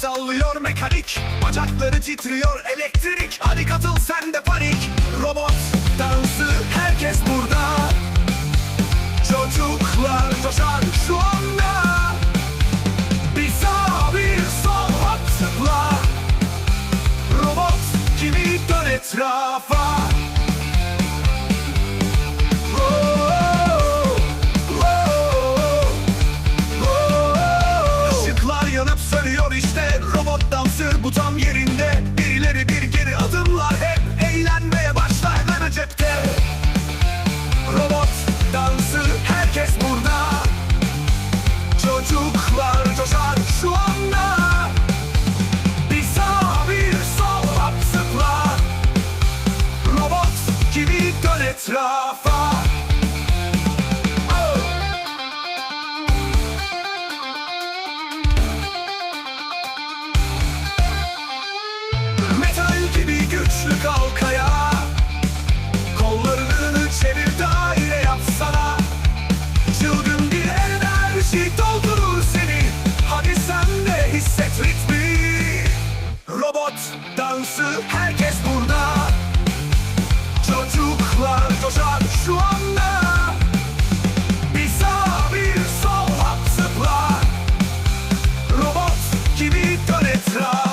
panik Bacakları titriyor elektrik. Hadi katıl sen de panik. Robot dansı herkes burada. Çocuklar coşar şu anda. Bir sağ bir sol hop zıpla Robot gibi dön etrafa. Yanıp sönüyor işte tam yerinde. Birileri bir geri adımlar hep Eğlenmeye başlar hemen cepte. Robot dansı herkes burada. Çocuklar coşar şu anda. Bir sağ bir sol zıpla Robot gibi dön etrafa dansı herkes burada. Çocuklar coşar şu anda. Bir sağ bir sol Robot gibi dön etraf